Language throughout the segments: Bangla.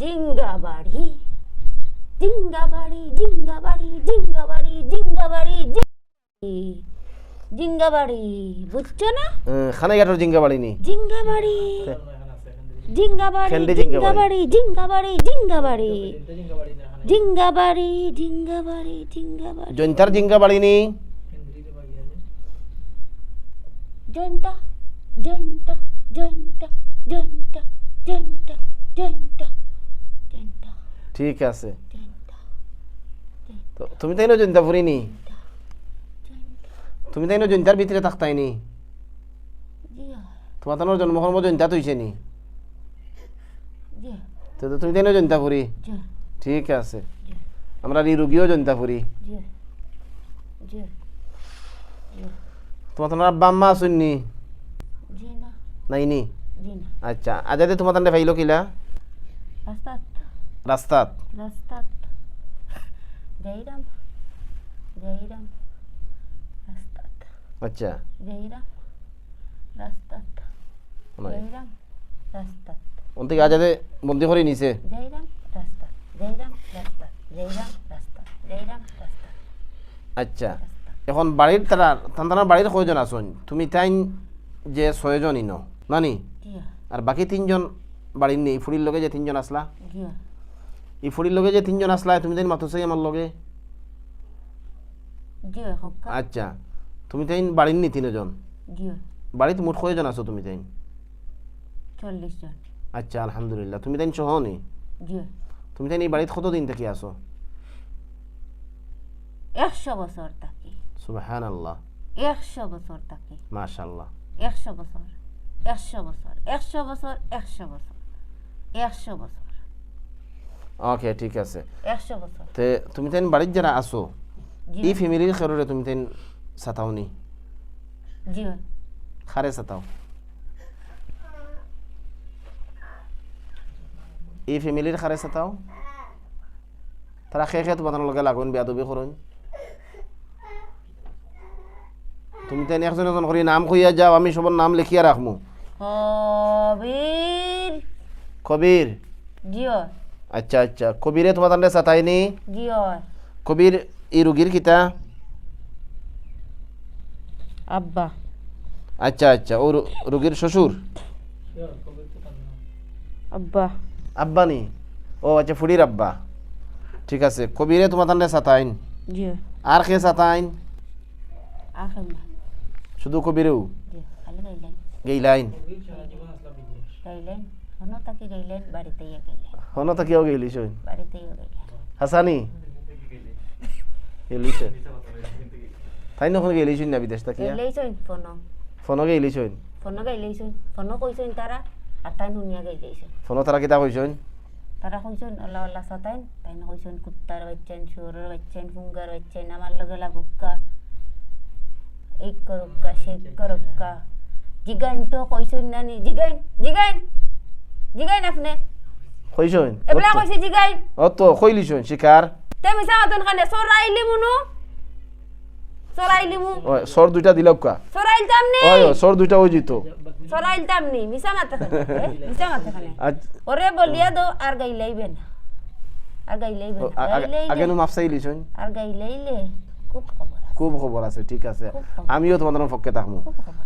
জিঙ্গাবাড়ি জিঙ্গাবাড়ি জিঙ্গাবাড়ি জিঙ্গাবাড়ি জিঙ্গাবাড়ি জিঙ্গাবাড়ি। জিঙ্গাবাড়ি বুঝছ না? উম, খানাইঘাটর জিঙ্গা বাড়ি নি। জিঙ্গাবাড়ি জিঙ্গাবাড়ি জিঙ্গাবাড়ি। জিঙ্গাবাড়ি। জিঙ্গাবাড়ি জিঙ্গাবাড়ি। জিঙ্গাবাড়ি জিঙ্গাবাড়ি জিঙ্গাবাড়ি। জৈন্তার জিঙ্গা বাড়ি নি জয়ন্তা জয়ন্তা জয়ন্তা জয়ন্তা জয়ন্তা জয়ন্তা। ঠিক আছে। তুমি তাই না জৈন্তা ফুরি নি তুমি তাই না জৈন্তার ভিতরে থাকতাই নি জিয়া তোমার তোমার জন্মকর্ম জৈন্তা তুইছে নি তো তুমি তাই না ফুরি ঠিক আছে। আমরা এই রুগীও জৈন্তা ফুরি তোমার তোমার আব্বা আম্মা আসুন নি জি না। নাই নি জি না। আচ্ছা আজাদে তোমার তান্ডে ফাইলো কিলা? রাস্তাত রাস্তাত জয়রাম জয়রাম রাস্তাত আচ্ছা জয়রাম রাস্তাত নাই। জয়রাম রাস্তাত ওন থেকে আজাদে বন্দি করে নিছে জয়রাম রাস্তাত জয়রাম রাস্তাত জয়রাম রাস্তাত জয়রাম রাস্তাত আচ্ছা এখন বাড়ির তারা তান্তানার বাড়ির কয়জন আসুন তুমি তাই যে ছয়জন ইন নানি আর বাকি তিনজন বাড়ির নেই ফুড়ির লগে যে তিনজন আসলা এই ফুড়ির লগে যে তিনজন আসলা তুমি তাই চাই আমার লগে? আচ্ছা তুমি তাই বাড়ির নি তিনজন? বাড়িতে মোট কয়জন আছো তুমি তাই চল্লিশ জন। আচ্ছা আলহামদুলিল্লাহ। তুমি তাই সহ নি? তুমি তাই এই বাড়িতে কতদিন থেকে আসো একশো বছর থাকি। সুবাহান আল্লাহ একশো বছর থাকি। মাশাল্লাহ। একশো বছর। একশো বছর। একশো বছর একশো বছর। একশো বছর। ওকে ঠিক আছে। একশো বছর। তে তুমি তেন বাড়ির যারা আসো এই ফ্যামিলির খেরোরে তুমি তেন সাতাও নি? জি। খারে সাতাও। এই ফ্যামিলির খারে সাতাও? তারা খেয়ে খেয়ে তোমার লগে লাগুন বেয়াদবি করুন। তুমি তাই একজন একজন করে নাম কইয়া যাও আমি সবার নাম লিখিয়া রাখমু কবির কবির জিও আচ্ছা আচ্ছা। কবিরে তোমার তান্ডে সাতাইনি কবির এই রুগীর কিতা? আব্বা। আচ্ছা আচ্ছা। ও রুগীর শ্বশুর আব্বা। আব্বা নি? ও আচ্ছা ফুড়ির আব্বা। ঠিক আছে। কবিরে তোমার তান্ডে সাতাইন আর কে সাতাইন শুধু কবিরেও গেইলাইন গাইলেন হনো তাকে গাইলেন বাড়িতে ইয়ে গাইলেন। হন তো কেউ গেলিস বাড়িতে ইয়ে গাইলেন। হাসানি? গেলিস তাই নখন গেলিস না বিদেশ তাকিয়া? গাইলেইছইন ফোনো। ফোনো গেলিস ফোনো গাইলেইছইন ফোনো কইছইন তারা? আর তাই নুনিয়া গাইলেইছইন ফোনো তারা কিতা কইসন তারা কইছেন আল্লাহ আল্লাহ সাতাইন তাই না কইছেন কুত্তার বাচ্চান শুয়োরের বাচ্চান ফুঙ্গার বাচ্চান আমার লগে লাগুক্কা এই করুক্কা সেই করুক্কা জিগাইন তো কইছেন না নি জিগাইন জিগাইন! জিগাইন আপনি। কইসন এবলা কইছে জিগাইন ও তো কইলিসন শিকার তে মিছা মতন খানে সরাইলি মুনু সরাইলি মু সর দুইটা দিলাম কা সরাইলতাম নি। ওই সর দুইটা ওই জিত সরাইলতাম নি। মিছা মাথা এ, মিছা মাথা আজ ওরে বলিয়া দো আর গাইলাইবে না আর গাইলাইবে না আগে নো মাফসাই লিসন আর গাইলাইলে খুব খুব খবর আছে ঠিক আছে। আমিও তোমাদের পক্ষে থাকব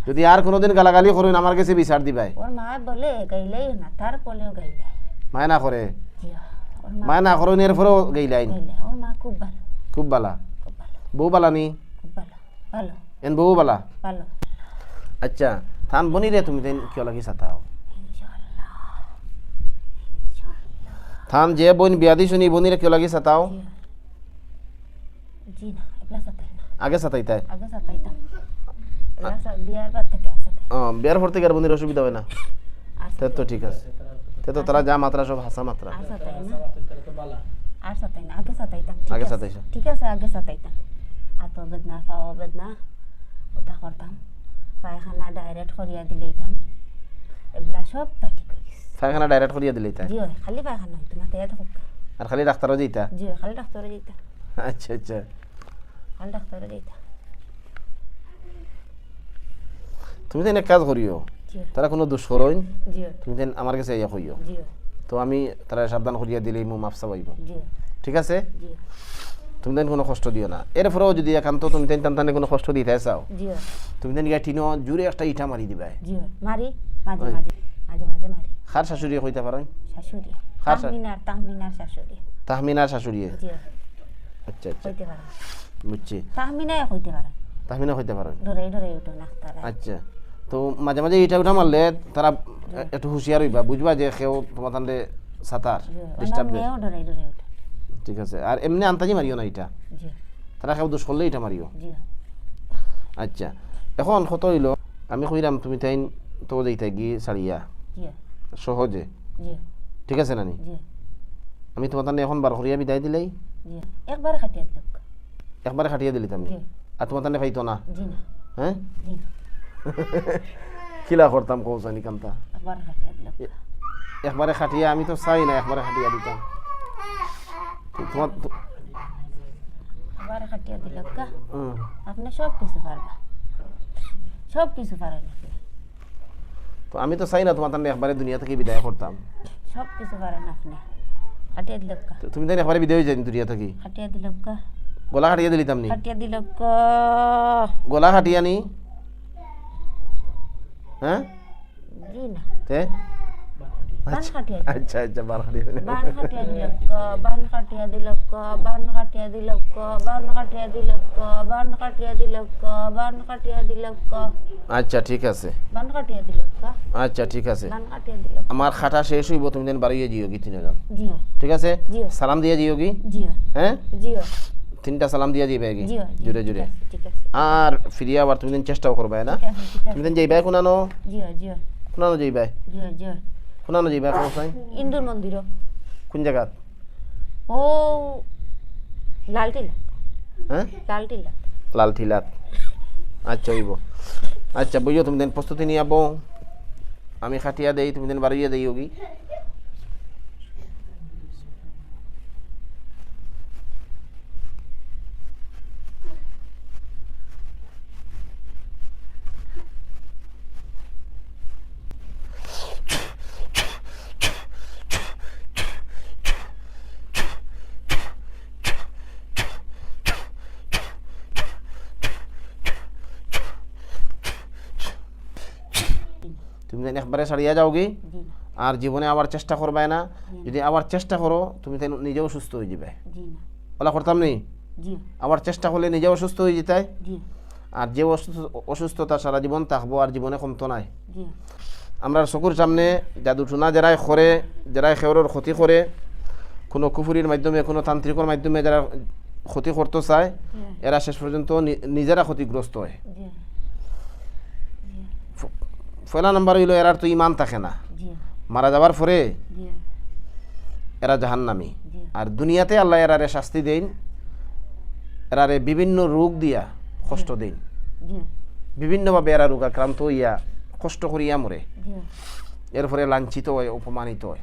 যদি আর কোনোদিন গালাগালি করুন আমার কাছে বিচার দিবাই। ওর মা বলে গাইলাই না তার কোলেও গাইলাই মায় না করে মায় না করুন এর পরেও গেইলাইন গাইলাই ওর মা খুব ভালো। খুব বালা। খুব ভালো। বউ বালা নি? ভালো। এন বউ বালা? ভালো। আচ্ছা থান বনি রে তুমি তেন কিয় লাগি সাতাও থান যে বোন বিয়া দি শুনি বনি রে কিয় লাগি সাতাও। জি না এগুলা সাতাই না আগে সাতাইতাই আগে সাতাইতাম বিয়ার বাদ থেকে আর সাতাই ও বিয়ার পর থেকে আর অসুবিধা হয় না আর তে তো ঠিক আছে তে তো তারা যা মাত্রা সব হাসা মাত্রা আর সাতাই না আর সাতাই না আগে সাতাইতাম ঠিক আগে আছে। ঠিক আছে আগে সাতাইতাম হাতও বেদনা পাও বেদনা ওটা করতাম পায়খানা ডাইরেক্ট করিয়া দিলেইতাম এগুলা সব তা ঠিক হয়ে গেছে পায়খানা ডাইরেক্ট করিয়া দিলে তাই জি হয় খালি পায়খানা মাথায় থাকুক আর খালি ডাক্তারও যেতা জি হয় খালি ডাক্তারে যেতা আচ্ছা আচ্ছা তুমি তেন এক কাজ করিও। তারা কোনো করইন তুমি তেন আমার কাছে ইয়া কইও। জি। তো আমি তারা সাবধান করিয়া দিলেই মো মাপসা পাইব ঠিক আছে? তুমি দেন কোনো কষ্ট দিও না। এরপরেও যদি একান্ত তুমি তেন টানটানে কোনো কষ্ট দিতে চাও। তুমি দেন গিয়া টিনো জুড়ে একটা ইটা মারি দিবা জি। মারি মাঝে ওই। মাঝে মাঝে মাঝে মারি। খার শাশুড়ি কইতে পারো? শাশুড়ি। তাহমিনার তাহমিনার শাশুড়ি। তাহমিনার শাশুড়ি। আচ্ছা আচ্ছা। বুঝছি। তাহমিনাই হইতে পারে। তাহমিনা কইতে পারো। ডরে ডরে উঠো নাস্তারা আচ্ছা। তো মাঝে মাঝে ইটা উঠা মারলে তারা একটু হুঁশিয়ার হইবা বুঝবা যে কেউ তোমার তাহলে সাঁতার ডিস্টার্ব দেয়। ঠিক আছে। আর এমনি আন্তাজি মারিও না এটা জি। তারা কেউ দোষ করলে এটা মারিও। জি। আচ্ছা। এখন কত হইল আমি কইরাম তুমি তাই তো যাইতে গি জি। সহজে। জি। ঠিক আছে নানি? জি। আমি তোমার তাহলে এখন বার করিয়া বিদায় দিলেই? জি। একবার খাটিয়ে দিল একবারে খাটিয়ে দিলি তুমি? আর তোমার তাহলে পাইতো না? হ্যাঁ কিলা করতাম একবার খাটিয়ে দিল একবারে খাটিয়া আমি তো চাই না একবারে খাটিয়া দিতাম। তোমার তো- একবার খাটিয়ে কা? আপনি সব কিছু পারবা সব কিছু পারেন তো আমি তো চাই না তোমার তাহলে একবারে দুনিয়া থেকে বিদায় করতাম। সব কিছু পারেন আপনি। খাটিয়ে দিল তো তুমি তাই একবারে বিদায় হয়ে যাই দুনিয়া থেকে? খাটিয়ে দিল কা? গলা খাটিয়ে দিলিতাম নি খাটিয়ে দিল কা? গলা খাটিয়া নি হ্যাঁ? জি না। তে? বান আচ্ছা আচ্ছা দিলি। বান দিল কা? বান দিল কা? বান দিল কা? বান খাটিয়ে দিল কা? বান খাটিয়ে দিল কা? বান খাটিয়ে দিল কা? আচ্ছা ঠিক আছে। বান দিল কা? আচ্ছা ঠিক আছে। বান দিল আমার খাটা শেষ হইব তুমি যেন বাড়িয়ে জিও কি তিনজন। জিও। ঠিক আছে? সালাম দিয়ে জিও কি জিও। হ্যাঁ? জিও। তিনটা সালাম দিয়ে যাইবে কি? জুড়ে জুড়ে। আর ফিরিয়া আবার তুমি দিন চেষ্টাও করবে না? আছে ঠিক তুমি দিন যাইবে কোনানো কোনানো যাইবে? কোনানো যাইবে কোথায়? ইন্দুর মন্দির কোন জায়গাত ও লালটিলা। হ্যাঁ? লালটিলা। লাল ঠিলাত আচ্ছা হইব। আচ্ছা বুঝো তুমি দিন প্রস্তুতি নিয়ে আবো। আমি খাটিয়া দেই তুমি দিন বাড়িয়ে দেই কি তুমি দিন একবারে ছাড়িয়া যাও কি আর জীবনে আবার চেষ্টা করবে না। যদি আবার চেষ্টা করো তুমি তাই নিজেও সুস্থ হয়ে যাবে। ওলা করতাম নি? আবার চেষ্টা করলে নিজেও সুস্থ হয়ে যেতে। আর যে অসুস্থ- অসুস্থতা সারা জীবন থাকব আর জীবনে কমতো নাই। আমরা চকুর সামনে জাদুটুনা যারাই করে যারাই খেওরের ক্ষতি করে কোনো কুফুরির মাধ্যমে কোনো তান্ত্রিকর মাধ্যমে যারা ক্ষতি করতে চায় এরা শেষ পর্যন্ত নিজেরা ক্ষতিগ্রস্ত হয়। পয়লা নাম্বার হইল এরার তো ইমান থাকে না। মারা যাওয়ার পরে এরা জাহান্নামি। আর দুনিয়াতে আল্লাহ এরারে শাস্তি দেন এরারে বিভিন্ন রোগ দিয়া কষ্ট দেন বিভিন্নভাবে এরা রোগ আক্রান্ত হইয়া কষ্ট করিয়া মরে। এর এরপরে লাঞ্ছিত হয় অপমানিত হয়।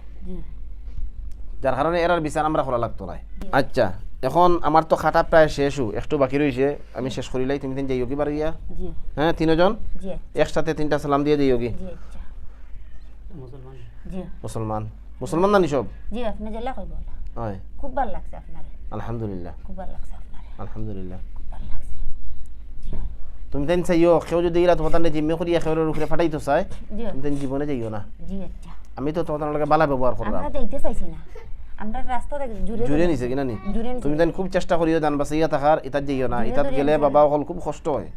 যার কারণে এরার বিচার আমরা করা লাগতো না। আচ্ছা এখন আমার তো খাতা প্রায় শেষও একটু বাকি রয়েছে আমি শেষ করিলাই তুমি তিন যাইও কি বাড়িয়া জি। হ্যাঁ তিনজন? জি। একসাথে তিনটা সালাম দিয়ে দিও কি জি জি। মুসলমান মুসলমান না সব জি আপনি জেলা কইব হয়। খুব ভালো লাগছে আপনার আলহামদুলিল্লাহ। খুব ভালো লাগছে আপনার আলহামদুলিল্লাহ। খুব ভালো লাগছে। তুমি তাই চাইও কেউ যদি এরা তোমার তাহলে জিম্মে করিয়া খেউরের উপরে ফাটাইতো চাই তুমি তাই জীবনে যাইও না। জি আচ্ছা। আমি তো তোমার লগে বালা ব্যবহার করলাম আমরা যাইতে চাইছি না? আমরা রাস্তা জুড়ে জুড়ে নিছে কিনা নি? তুমি খুব চেষ্টা করিও জান বাঁচাইয়া থাকার ইতাত যাইও না। ইতাত গেলে বাবা অকল খুব কষ্ট হয়।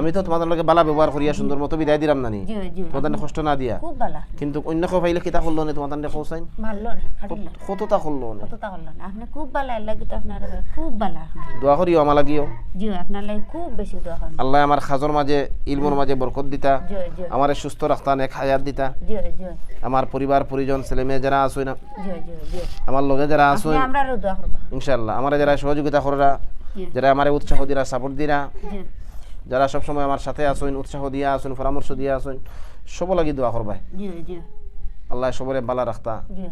আমি তো তোমাদের লগে বালা ব্যবহার করিয়া সুন্দর মতো বিদায় দিলাম নানি। তোমাদের কষ্ট না দিয়া। খুব কিন্তু অন্য কেউ পাইলে কিতা করল না? মারলো না কতটা করল না। কতটা করল না? আপনি খুব ভালো লাগে তো আপনার খুব ভালো দোয়া করিও আমার লাগিও জি আপনার লাগে খুব বেশি দোয়া করেন আল্লাহ আমার খাজর মাঝে ইলমর মাঝে বরকত দিতা। আমার সুস্থ রাখতা এক হায়াত দিতা। আমার পরিবার পরিজন ছেলে মেয়ে যারা আসুই না জি জি জি। আমার লগে যারা করবা। ইনশাল্লাহ আমার যারা সহযোগিতা করা যারা আমার উৎসাহ দিরা সাপোর্ট দিরা যারা সবসময় আমার সাথে আসুন উৎসাহ দিয়া আসুন পরামর্শ দিয়া আসুন সব লাগি দোয়া করবাই আল্লাহ সবরে বালা রাখতা। জি।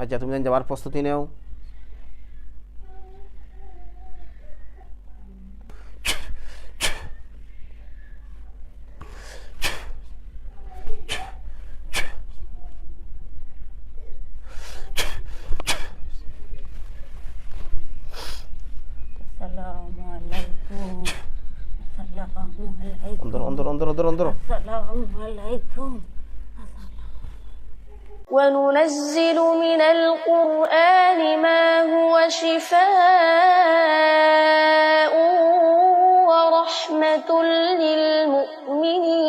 আচ্ছা তুমি যেন যাওয়ার প্রস্তুতি নেও। انظروا انظروا انظروا انظروا انظروا السلام عليكم. وننزل من القرآن ما هو شفاء ورحمة للمؤمنين.